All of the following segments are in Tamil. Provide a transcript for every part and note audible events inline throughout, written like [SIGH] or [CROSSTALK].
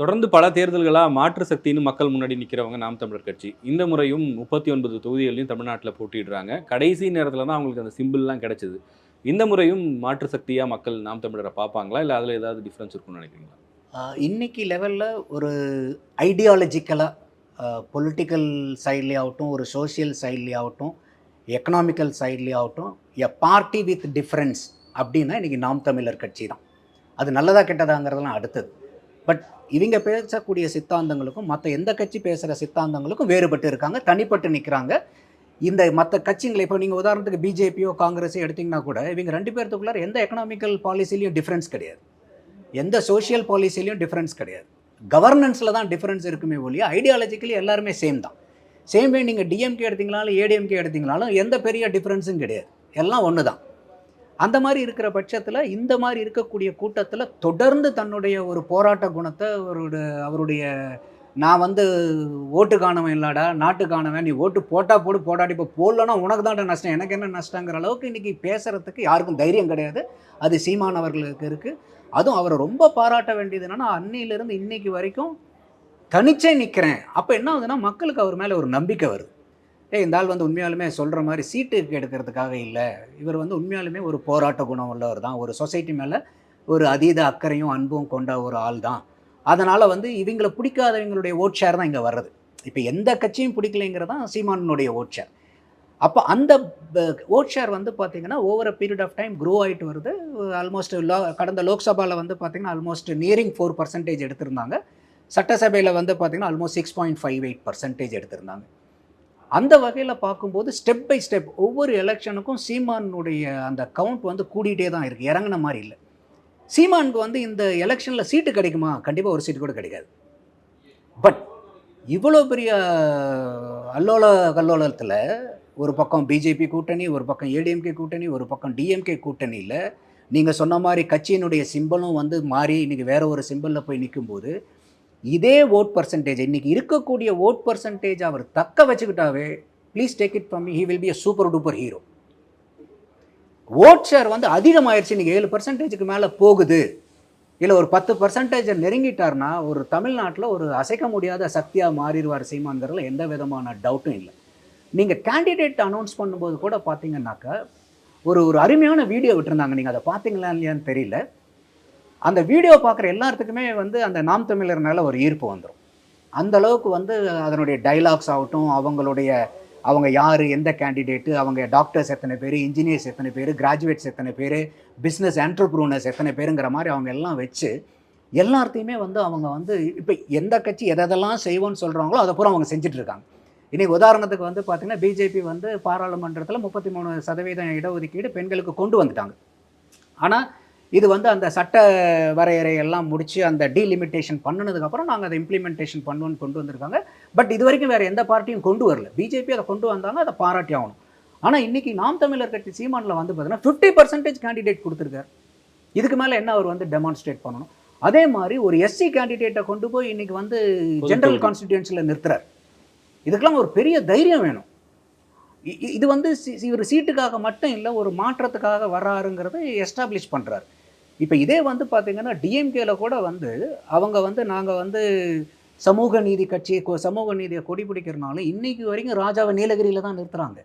தொடர்ந்து பல தேர்தல்களாக மாற்று சக்தின்னு மக்கள் முன்னாடி நிற்கிறவங்க நாம் தமிழர் கட்சி. இந்த முறையும் முப்பத்தி ஒன்பது தொகுதிகளையும் தமிழ்நாட்டில் போட்டிடுறாங்க கடைசி நேரத்தில் தான் அவங்களுக்கு அந்த சிம்பிள்லாம் கிடைச்சது. இந்த முறையும் மாற்று சக்தியாக மக்கள் நாம் தமிழரை பார்ப்பாங்களா? இல்லை அதில் ஏதாவது டிஃப்ரென்ஸ் இருக்கும்னு நினைக்கிறீங்களா? இன்னைக்கு லெவலில் ஒரு ஐடியாலஜிக்கலாக பொலிட்டிக்கல் சைட்லேயே ஆகட்டும் ஒரு சோஷியல் சைட்லேயே ஆகட்டும் எக்கனாமிக்கல் சைட்லேயே ஆகட்டும் எ பார்ட்டி வித் டிஃப்ரென்ஸ் அப்படின்னா இன்றைக்கி நாம் தமிழர் கட்சி தான். அது நல்லதா கெட்டதாங்கிறதெல்லாம் அடுத்தது. பட் இவங்க பேசக்கூடிய சித்தாந்தங்களுக்கும் மற்ற எந்த கட்சி பேசுகிற சித்தாந்தங்களுக்கும் வேறுபட்டு இருக்காங்க தனிப்பட்டு நிற்கிறாங்க இந்த மற்ற கட்சிங்களை இப்போ நீங்கள் உதாரணத்துக்கு பிஜேபியோ காங்கிரஸோ எடுத்திங்கன்னா கூட இவங்க ரெண்டு பேர்த்துக்குள்ளார எந்த எக்கனாமிக்கல் பாலிசிலையும் டிஃப்ரென்ஸ் கிடையாது. எந்த சோஷியல் பாலிசிலையும் டிஃப்ரென்ஸ் கிடையாது. கவர்னன்ஸில் தான் டிஃப்ரென்ஸ் இருக்குமே ஒழிய ஐடியாலஜிக்கலி எல்லாருமே சேம் தான். சேம் வே நீங்கள் டிஎம்கே எடுத்திங்கனாலும் ஏடிஎம்கே எடுத்திங்கனாலும் எந்த பெரிய டிஃப்ரென்ஸும் கிடையாது. எல்லாம் ஒன்று தான் அந்த மாதிரி இருக்கிற பட்சத்தில் இந்த மாதிரி இருக்கக்கூடிய கூட்டத்தில் தொடர்ந்து தன்னுடைய ஒரு போராட்ட குணத்தை அவருடைய அவருடைய நான் வந்து ஓட்டு காணவன் இல்லாடா நாட்டு காணவன் நீ ஓட்டு போட்டால் போடு போடாடி இப்போ போடலன்னா உனக்கு தான் நஷ்டம் எனக்கு என்ன நஷ்டங்கிற அளவுக்கு இன்றைக்கி பேசுகிறதுக்கு யாருக்கும் தைரியம் கிடையாது. அது சீமான் அவர்களுக்கு இருக்குது அதுவும் அவரை ரொம்ப பாராட்ட வேண்டியது என்னென்னா அன்னையிலேருந்து இன்னைக்கு வரைக்கும் தனிச்சே நிற்கிறேன் அப்போ என்ன ஆகுதுன்னா மக்களுக்கு அவர் மேலே ஒரு நம்பிக்கை வருது. ஏய் இந்த ஆள் வந்து உண்மையாலுமே சொல்கிற மாதிரி சீட்டு எடுக்கிறதுக்காக இல்லை. இவர் வந்து உண்மையாலுமே ஒரு போராட்ட குணம் உள்ளவர் தான். ஒரு சொசைட்டி மேலே ஒரு அதீத அக்கறையும் அன்பும் கொண்ட ஒரு ஆள் தான். அதனால் வந்து இவங்களை பிடிக்காதவங்களுடைய ஓட் ஷேர் தான் இங்கே வர்றது. இப்போ எந்த கட்சியும் பிடிக்கலைங்கிறது தான் சீமானுடைய ஓட் ஷேர் அப்போ அந்த ஓட் ஷேர் வந்து பார்த்தீங்கன்னா over a period of time grow ஆகிட்டு வருது. ஆல்மோஸ்ட் லோ கடந்த லோக்சபாவில் வந்து பார்த்திங்கன்னா ஆல்மோஸ்ட் நியரிங் ஃபோர் பர்சன்டேஜ் எடுத்திருந்தாங்க. சட்டசபையில் வந்து பார்த்தீங்கன்னா almost six point five eight percentage எடுத்திருந்தாங்க. அந்த வகையில் பார்க்கும்போது ஸ்டெப் பை ஸ்டெப் ஒவ்வொரு எலெக்ஷனுக்கும் சீமானுடைய அந்த கவுண்ட் வந்து கூடிகிட்டே தான் இருக்குது இறங்கின மாதிரி இல்லை. சீமானுக்கு வந்து இந்த எலெக்ஷனில் சீட்டு கிடைக்குமா? கண்டிப்பாக ஒரு சீட்டு கூட கிடைக்காது. பட் இவ்வளோ பெரிய அல்லோல கல்லோலத்தில் ஒரு பக்கம் பிஜேபி கூட்டணி ஒரு பக்கம் ஏடிஎம்கே கூட்டணி ஒரு பக்கம் டிஎம்கே கூட்டணியில் நீங்கள் சொன்ன மாதிரி கட்சியினுடைய சிம்பலும் வந்து மாறி இன்றைக்கி வேற ஒரு சிம்பிளில் போய் நிற்கும்போது இதே ஓட் பர்சன்டேஜ் இன்றைக்கி இருக்கக்கூடிய ஓட் பர்சன்டேஜ் அவர் தக்க வச்சுக்கிட்டாவே please take it from he will be a super duper hero vote share வந்து அதிகமாயிருச்சு இன்றைக்கி ஏழு பர்சன்டேஜுக்கு மேலே போகுது. இல்லை ஒரு பத்து பர்சன்டேஜை நெருங்கிட்டார்னா ஒரு தமிழ்நாட்டில் ஒரு அசைக்க முடியாத சக்தியாக மாறிடுவார் சீமான்கிறதுல எந்த விதமான டவுட்டும் இல்லை. நீங்கள் கேண்டிடேட் அனௌன்ஸ் பண்ணும்போது கூட பார்த்தீங்கன்னாக்கா ஒரு ஒரு அருமையான வீடியோ விட்டுருந்தாங்க. நீங்கள் அதை பார்த்தீங்களா இல்லையான்னு தெரியல. அந்த வீடியோ பார்க்குற எல்லாத்துக்குமே வந்து அந்த நாம் தமிழர் மேலே ஒரு ஈர்ப்பு வந்துடும் அந்த அளவுக்கு வந்து அதனுடைய டைலாக்ஸ் ஆகட்டும் அவங்களுடைய அவங்க யார் எந்த கேண்டிடேட்டு அவங்க டாக்டர்ஸ் எத்தனை பேர் இன்ஜினியர்ஸ் எத்தனை பேர் கிராஜுவேட்ஸ் எத்தனை பேர் பிஸ்னஸ் என்டர்ப்ரூனர்ஸ் எத்தனை பேருங்கிற மாதிரி அவங்க எல்லாம் வச்சு எல்லாத்தையுமே வந்து அவங்க வந்து இப்போ எந்த கட்சி எதெல்லாம் செய்வோன்னு சொல்கிறாங்களோ அதை பூரா அவங்க செஞ்சிட்ருக்காங்க. இன்றைக்கி உதாரணத்துக்கு வந்து பார்த்திங்கன்னா பிஜேபி வந்து பாராளுமன்றத்தில் முப்பத்தி மூணு சதவீதம் இடஒதுக்கீடு பெண்களுக்கு கொண்டு வந்துட்டாங்க. ஆனால் இது வந்து அந்த சட்ட வரையறை எல்லாம் முடித்து அந்த டீலிமிட்டேஷன் பண்ணினதுக்கப்புறம் நாங்கள் அதை இம்ப்ளிமெண்டேஷன் பண்ணுவோன்னு கொண்டு வந்திருக்காங்க. பட் இது வரைக்கும் வேறு எந்த பார்ட்டியும் கொண்டு வரல. பிஜேபி அதை கொண்டு வந்தாங்க அதை பாராட்டி ஆகணும். ஆனால் இன்றைக்கி நாம் தமிழர் கட்சி சீமானில் வந்து பார்த்தீங்கன்னா ஃபிஃப்டி பர்சன்டேஜ் கேண்டிடேட் கொடுத்துருக்காரு. இதுக்கு மேலே என்ன அவர் வந்து டெமான்ஸ்ட்ரேட் பண்ணணும்? அதே மாதிரி ஒரு எஸ்சி கேண்டிடேட்டை கொண்டு போய் இன்னைக்கு வந்து ஜென்ரல். கான்ஸ்டிடியூன்சியில் நிறுத்துறார். இதுக்கெல்லாம் ஒரு பெரிய தைரியம் வேணும். இது வந்து ஒரு சீட்டுக்காக மட்டும் இல்லை ஒரு மாற்றத்துக்காக வர்றாருங்கிறத எஸ்டாப்ளிஷ் பண்ணுறாரு இப்போ இதே வந்து பார்த்தீங்கன்னா டிஎம்கேல கூட வந்து அவங்க வந்து நாங்கள் வந்து சமூக நீதி கட்சி கொ- சமூக நீதியை கொடி பிடிக்கிறனாலும் இன்றைக்கு வரைக்கும் ராஜாவை நீலகிரியில் தான் நிறுத்துகிறாங்க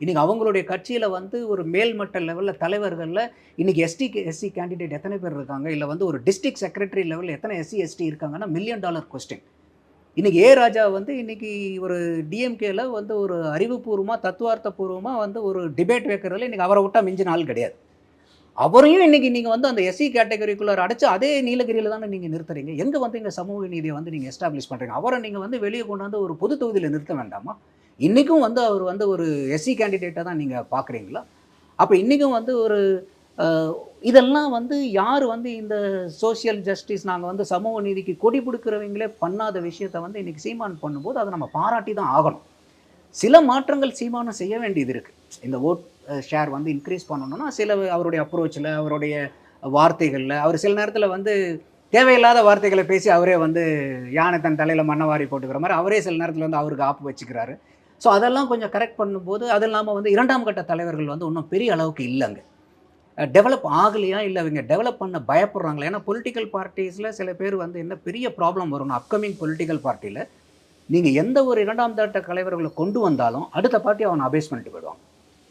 இன்றைக்கி அவங்களுடைய கட்சியில் வந்து ஒரு மேல்மட்ட லெவலில் தலைவர்களில் இன்றைக்கி எஸ்டி எஸ்சி கேண்டிடேட் எத்தனை பேர் இருக்காங்க? இல்லை வந்து ஒரு டிஸ்ட்ரிக்ட் செக்ரட்டரி லெவலில் எத்தனை எஸ்சி எஸ்டி இருக்காங்கன்னா மில்லியன் டாலர் கொஸ்டின் இன்றைக்கி ஏ ராஜா வந்து இன்றைக்கி ஒரு டிஎம்கேல வந்து ஒரு அறிவுபூர்வமாக தத்துவார்த்தபூர்வமாக வந்து ஒரு டிபேட் வைக்கிறதுல இன்றைக்கி அவரை விட்டா மிஞ்சின ஆள் கிடையாது. அவரையும் இன்னைக்கு நீங்கள் வந்து அந்த எஸ்சி கேட்டகரிக்குள்ளே அடைச்சு அதே நீலகிரியில் தானே நீங்கள் நிறுத்துறீங்க. எங்கே வந்து இங்கே சமூக நீதியை வந்து நீங்கள் எஸ்டாப்ளிஷ் பண்ணுறீங்க அவரை நீங்கள் வந்து வெளியே கொண்டு வந்து ஒரு பொது தொகுதியில் நிறுத்த வேண்டாமா? இன்றைக்கும் வந்து அவர் வந்து ஒரு எஸ்சி கேண்டிடேட்டாக தான் நீங்கள் பார்க்குறீங்களா? அப்போ இன்றைக்கும் வந்து ஒரு இதெல்லாம் வந்து யார் வந்து இந்த சோஷியல் ஜஸ்டிஸ் நாங்கள் வந்து சமூக நீதிக்கு கொடி பிடிக்கிறவங்களே பண்ணாத விஷயத்தை வந்து இன்றைக்கி சீமான் பண்ணும்போது அதை நம்ம பாராட்டி தான் ஆகணும். சில மாற்றங்கள் சீமானம் செய்ய வேண்டியது இருக்குது இந்த ஓட் ஷேர் வந்து இன்க்ரீஸ் பண்ணணும்னா சில அவருடைய அப்ரோச்சில் அவருடைய வார்த்தைகளில் அவர் சில நேரத்தில் வந்து தேவையில்லாத வார்த்தைகளை பேசி அவரே வந்து யானை தன் தலையில் மண்ணவாரி போட்டுக்கிற மாதிரி அவரே சில நேரத்தில் வந்து அவருக்கு ஆப்பு வச்சுக்கிறாரு. ஸோ அதெல்லாம் கொஞ்சம் கரெக்ட் பண்ணும்போது அது இல்லாமல் வந்து இரண்டாம் கட்ட தலைவர்கள் வந்து இன்னும் பெரிய அளவுக்கு இல்லைங்க டெவலப் ஆகலையா இல்லை இவங்க டெவலப் பண்ண பயப்படுறாங்களா? ஏன்னா பொலிட்டிக்கல் பார்ட்டிஸில் சில பேர் வந்து என்ன பெரிய ப்ராப்ளம் வரும் அப்கமிங் பொலிட்டிக்கல் பார்ட்டியில் நீங்கள் எந்த ஒரு இரண்டாம் தட்ட தலைவர்களை கொண்டு வந்தாலும் அடுத்த பார்ட்டி அவனை அபேஸ் பண்ணிட்டு போயிடுவாங்க.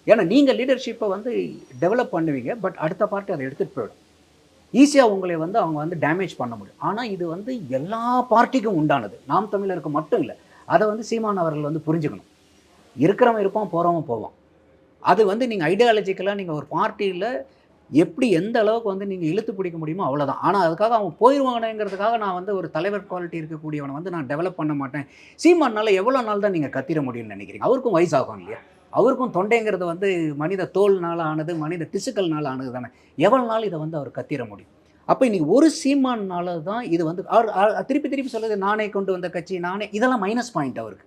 ஏன்னா நீங்கள் லீடர்ஷிப்பை வந்து டெவலப் பண்ணுவீங்க பட் அடுத்த பார்ட்டி அதை எடுத்துகிட்டு போயிடும். ஈஸியாக உங்களை வந்து அவங்க வந்து டேமேஜ் பண்ண முடியும். ஆனால் இது வந்து எல்லா பார்ட்டிக்கும் உண்டானது. நாம் தமிழருக்கு மட்டும் இல்லை அதை வந்து சீமான் அவர்கள் வந்து புரிஞ்சுக்கணும். இருக்கிறவன் இருப்பான் போகிறவன் போவான். அது வந்து நீங்கள் ஐடியாலஜிக்கலாக நீங்கள் ஒரு பார்ட்டியில் எப்படி எந்த அளவுக்கு வந்து நீங்கள் இழுத்து பிடிக்க முடியுமோ அவ்வளோதான் ஆனால் அதுக்காக அவன் போயிடுவானேங்கிறதுக்காக நான் வந்து ஒரு தலைவர் குவாலிட்டி இருக்கக்கூடியவனை வந்து நான் டெவலப் பண்ண மாட்டேன். சீமானால் எவ்வளோ நாள் தான் நீங்கள் கத்திர முடியும்னு நினைக்கிறீங்க? அவருக்கும் வயசாகும் இல்லையா? அவருக்கும் தொண்டைங்கிறது வந்து மனித தோல்னால் ஆனது மனித திசுக்கள்னால் ஆனது தானே. எவ்வளோ நாள் இதை வந்து அவர் கத்திர முடியும்? அப்போ இன்றைக்கி ஒரு சீமானால தான் இது வந்து அவர் திருப்பி திருப்பி சொல்லுது நானே கொண்டு வந்த கட்சி நானே இதெல்லாம் மைனஸ் பாயிண்ட் அவருக்கு.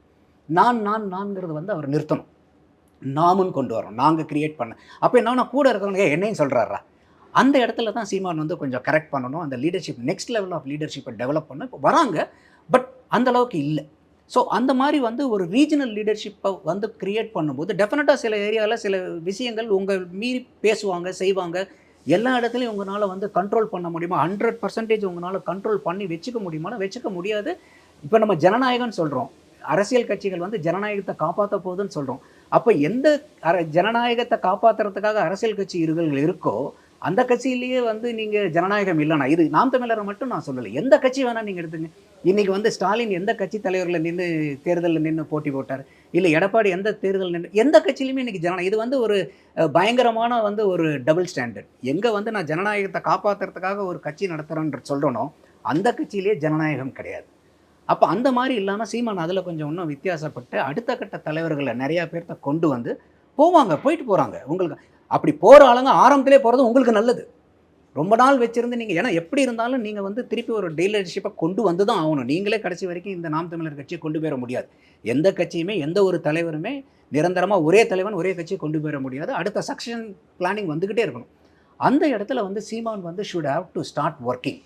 நான் நான் நான்கிறது வந்து அவர் நிறுத்தணும். நாமும் கொண்டு வரோம். நாங்கள் கிரியேட் பண்ண அப்போ என்னன்னா கூட இருக்கிறவங்க என்னையும் சொல்கிறாரா அந்த இடத்துல தான் சீமான் வந்து கொஞ்சம் கரெக்ட் பண்ணணும். அந்த லீடர்ஷிப் நெக்ஸ்ட் லெவல் ஆஃப் லீடர்ஷிப்பை டெவலப் பண்ண இப்போ வராங்க பட் அந்த அளவுக்கு இல்லை. ஸோ அந்த மாதிரி வந்து ஒரு ரீஜனல் லீடர்ஷிப்பை வந்து கிரியேட் பண்ணும்போது டெஃபினட்டாக சில ஏரியாவில் சில விஷயங்கள் உங்கள் மீறி பேசுவாங்க செய்வாங்க. எல்லா இடத்துலையும் உங்களால் வந்து கண்ட்ரோல் பண்ண முடியுமா? ஹண்ட்ரட் பர்சன்டேஜ் உங்களால் கண்ட்ரோல் பண்ணி வச்சுக்க முடியுமானா வச்சுக்க முடியாது. இப்போ நம்ம ஜனநாயகம்னு சொல்கிறோம் அரசியல் கட்சிகள் வந்து ஜனநாயகத்தை காப்பாற்ற போகுதுன்னு சொல்கிறோம் அப்போ எந்த அர ஜனநாயகத்தை காப்பாற்றுறதுக்காக அரசியல் கட்சி கட்சிகள் இருக்கோ அந்த கட்சியிலேயே வந்து நீங்கள் ஜனநாயகம் இல்லைனா இது நாம் தமிழரை மட்டும் நான் சொல்லலை. எந்த கட்சி வேணால் நீங்கள் எடுத்துங்க. இன்றைக்கி வந்து ஸ்டாலின் எந்த கட்சி தலைவரில் நின்று தேர்தலில் நின்று போட்டி போட்டார்? இல்லை எடப்பாடி எந்த தேர்தல் நின்று எந்த கட்சியிலுமே இன்றைக்கி ஜனநாயகம் இது வந்து ஒரு பயங்கரமான வந்து ஒரு டபுள் ஸ்டாண்டர்ட். எங்கே வந்து நான் ஜனநாயகத்தை காப்பாற்றுறதுக்காக ஒரு கட்சி நடத்துகிறேன்ற சொல்கிறனோ அந்த கட்சியிலேயே ஜனநாயகம் கிடையாது. அப்போ அந்த மாதிரி இல்லாமல் சீமான் அதில் கொஞ்சம் இன்னும் வித்தியாசப்பட்டு அடுத்த கட்ட தலைவர்களை நிறையா பேர்த்த கொண்டு வந்து போவாங்க போயிட்டு போகிறாங்க உங்களுக்கு அப்படி போகிற ஆளுங்க ஆரம்பத்திலே போகிறது உங்களுக்கு நல்லது. ரொம்ப நாள் வச்சுருந்து நீங்கள் ஏன்னா எப்படி இருந்தாலும் நீங்கள் வந்து திருப்பி ஒரு டீலர்ஷிப்பை கொண்டு வந்து தான் ஆகணும். நீங்களே கடைசி வரைக்கும் இந்த நாம் தமிழர் கட்சியை கொண்டு போயிட முடியாது. எந்த கட்சியுமே எந்த ஒரு தலைவருமே நிரந்தரமாக ஒரே தலைவன் ஒரே கட்சியை கொண்டு போயிட முடியாது. அடுத்த சக்ஷன் பிளானிங் வந்துக்கிட்டே இருக்கணும். அந்த இடத்துல வந்து சீமான் வந்து should have to start working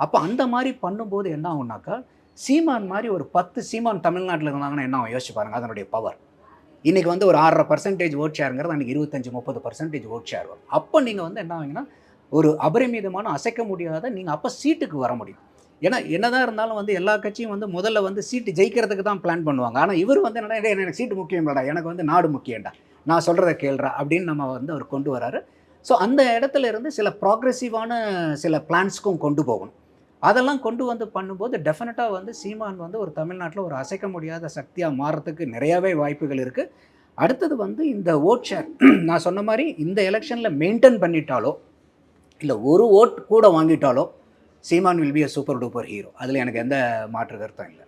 அப்போ அந்த மாதிரி பண்ணும்போது என்ன ஆகுனாக்கா சீமான் மாதிரி ஒரு பத்து சீமான் தமிழ்நாட்டில் இருந்தாங்கன்னா என்ன யோசிச்சு பாருங்க அதனுடைய பவர் இன்றைக்கி வந்து ஒரு ஆறரை பர்சன்டேஜ் ஓட் ஷேருங்கிறது அன்றைக்கி இருபத்தஞ்சி முப்பது பர்சன்டேஜ் ஓட் ஷேர் வரும். அப்போ நீங்கள் வந்து என்ன ஆகுங்கன்னா ஒரு அபரிமிதமான அசைக்க முடியாத நீங்கள் அப்போ சீட்டுக்கு வர முடியும். ஏன்னா என்னதான் இருந்தாலும் வந்து எல்லா கட்சியும் வந்து முதல்ல வந்து சீட்டு ஜெயிக்கிறதுக்கு தான் பிளான் பண்ணுவாங்க. ஆனால் இவர் வந்து என்னடா எனக்கு சீட்டு முக்கியம் இல்லடா எனக்கு வந்து நாடு முக்கியம்டா நான் சொல்கிறத கேள்றா அப்படின்னு நம்ம வந்து அவர் கொண்டு வராரு. ஸோ அந்த இடத்துல இருந்து சில ப்ராக்ரெசிவான சில பிளான்ஸ்க்கும் கொண்டு போகணும். அதெல்லாம் கொண்டு வந்து பண்ணும்போது டெஃபினட்டாக வந்து சீமான் வந்து ஒரு தமிழ்நாட்டில் ஒரு அசைக்க முடியாத சக்தியாக மாறுறதுக்கு நிறையாவே வாய்ப்புகள் இருக்குது அடுத்தது வந்து இந்த ஓட் ஷேர் [CLEARS THROAT] நான் சொன்ன மாதிரி இந்த எலெக்ஷனில் மெயின்டைன் பண்ணிட்டாலோ இல்லை ஒரு ஓட் கூட வாங்கிட்டாலோ Seeman will be a super duper hero அதில் எனக்கு எந்த மாற்று கருத்தும் இல்லை.